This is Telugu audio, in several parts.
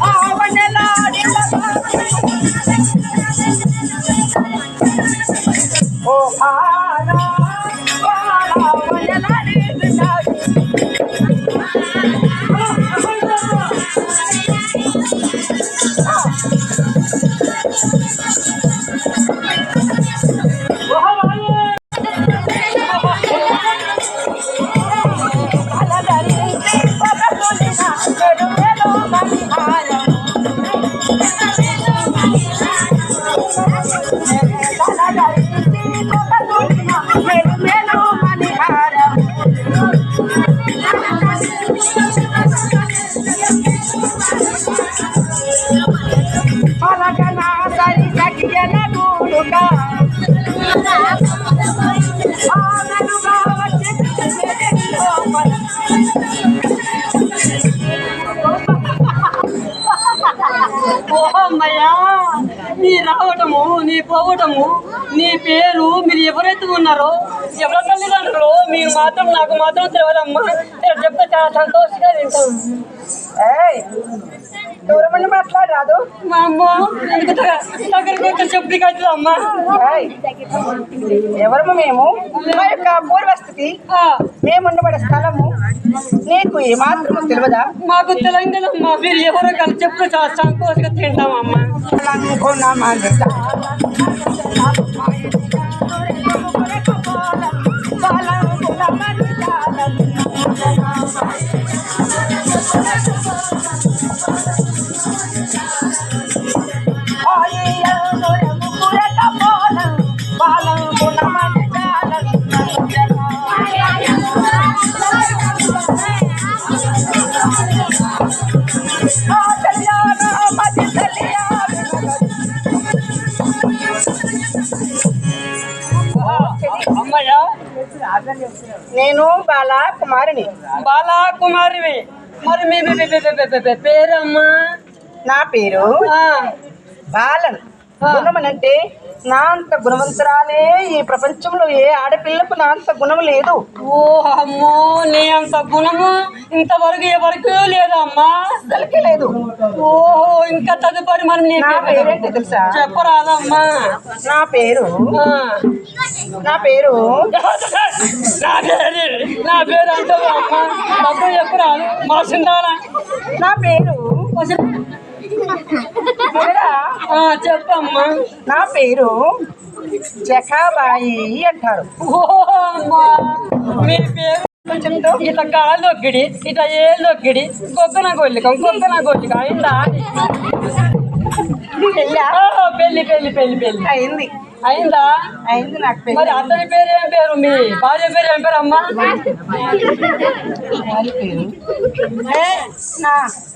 Oh, అమ్మయ్యా నీ రావటము నీ పోవటము నీ పేరు మీరు ఎవరైతే ఉన్నారో ఎవరి తల్లిదండ్రులు మీరు మాత్రం నాకు మాత్రం తెలియదమ్మా చెప్తే చాలా సంతోషంగా తింటాను దూరమని మాట్లాడరాదు? మా అమ్మ దగ్గరికి చెప్పి అమ్మా? ఏయ్, ఎవరము మేము? మా యొక్క పూర్వస్థితి ఆ, మేము ఉండబడే స్థలము నీకు ఏమాత్రము తెలియదా మాకు తెలంగాణమ్మా మీరు ఎవరో కలిసి చాలా సంతోషంగా తింటామమ్మా అనుకున్నామంట. నేను బాలా కుమారిని బాలా కుమారివి మరి మీ పేరమ్మా నా పేరు బాలన్ ఆ. గుణమనంటే నా అంత గుణవంతురాలే ఈ ప్రపంచంలో ఏ ఆడపిల్లకు నా అంత గుణం లేదు. ఓ అమ్మో నీ అంత గుణము ఇంతవరకు ఎవరికి లేదమ్మా. అసలుకే లేదు. ఓ ఇంకా తదుపరి మనం నీ నా పేరు పేరేంటి తెలుసా? చెప్పరాదమ్మా. నా పేరు. నా పేరు నా పేరు నా పేరు అంటే అమ్మా? డబ్బు చెప్పరాదు. మా సిందాలా నా పేరు చెప్పమ్మా. నా పేరు జకాబాయి అంటారు. మీ పేరు కొంచెం ఇట్లా కాళ్ళు ఒగ్గిడి ఇట్లా ఏళ్ళు ఒగ్గిడి గొగ్గన గొల్లికం గొగ్గన గొల్లిక. అయిందా? పెళ్ళా? ఆ, పెళ్ళి పెళ్ళి పెళ్ళి పెళ్ళి అయింది. అయిందా? అయింది నాకు మరి అతని పేరు ఏం పేరు మీ భార్య పేరు ఏం పేరు? అమ్మా నా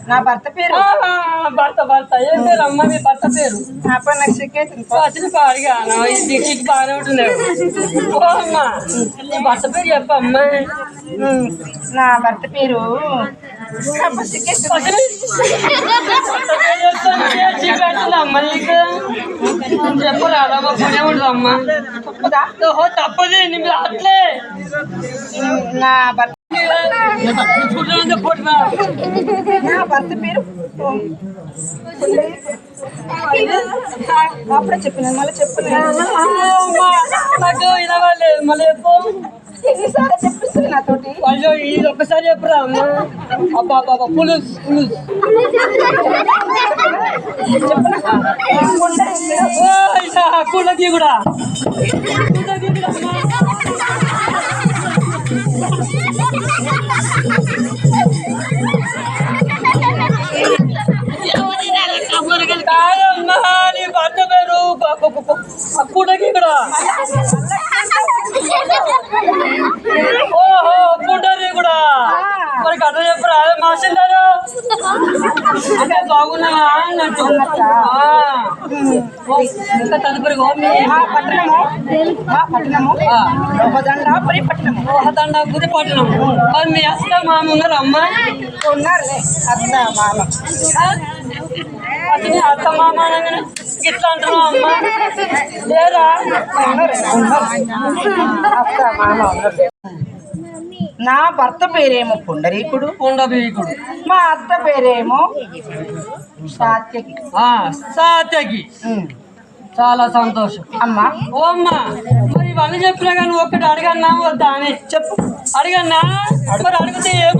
నా భర్త పేరు? భర్త భర్త. ఏం పేరు అమ్మ మీ భర్త పేరు? నాకు బాగానే ఉంటుంది ఓ అమ్మ భర్త పేరు చెప్పమ్మా. నా భర్త పేరు అమ్మ చెప్పరాదమ్మా పుణ్యం ఉంటుందమ్మా తప్పదా? తప్పది నీ అట్లే నా భర్త నా భర్త పేరు అప్పుడే చెప్పిన మళ్ళీ చెప్పలేదు నాకు మళ్ళీ చెప్పు ఎన్నిసార్లు చెప్పిస్తుంది నాతోటి? అయ్యో ఇది ఒక్కసారి చెప్పురా అమ్మా? అబ్బా అబ్బా పులుస్ పులుస్. కూడా కూడా. కుడకి కూడా ఓహో పుండరి కూడా మరి కథ చెప్పురా మాసిందారు అంటే బాగున్నావా అన్నట్టు. ఇంకా తదుపరి పట్టణము. మా పట్టణము. పట్టణము. ఓహదండ గురి పట్టణం మరి మీ అత్త మామ ఉన్నారు అమ్మా? ఉన్నారులే. అత్త మామ. అత్త మామ ఇట్లా అంటున్నావు అమ్మా. అత్త మామ ఉన్నారు నా భర్త పేరేమో పుండరీకుడు. ఉండబీకుడు మా అత్త పేరేమో సాత్యకి. ఆ, సాత్యకి. చాలా సంతోషం. అమ్మా. ఓ అమ్మా మరి ఇవన్నీ చెప్పినా కానీ ఒక్కటి అడగన్నా వద్దా అని? చెప్పు. అడిగన్నా? మరి అడిగితే ఏయ్,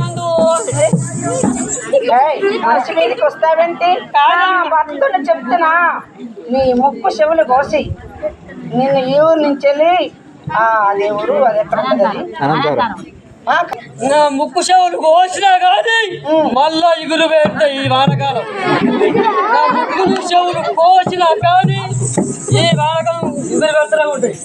మనిషి మీదకి వస్తావేంటి? భర్తను చెప్తున్నా. నీ ముక్కు చెవులు కోసి. నిన్ను ఈ ఊరు నుంచి వెళ్ళి ఆ, అదే ఊరు అది ఎక్కడ ఉంటుంది నా ముక్కు చెవులు కోసినా కానీ మళ్ళా ఇగులు పెడతాయి ఈ వానకాలం. నా ముక్కులు చెవులు కోసినా కానీ ఈ వానకాలం ఇగులు పెడతానే ఉంటాయి.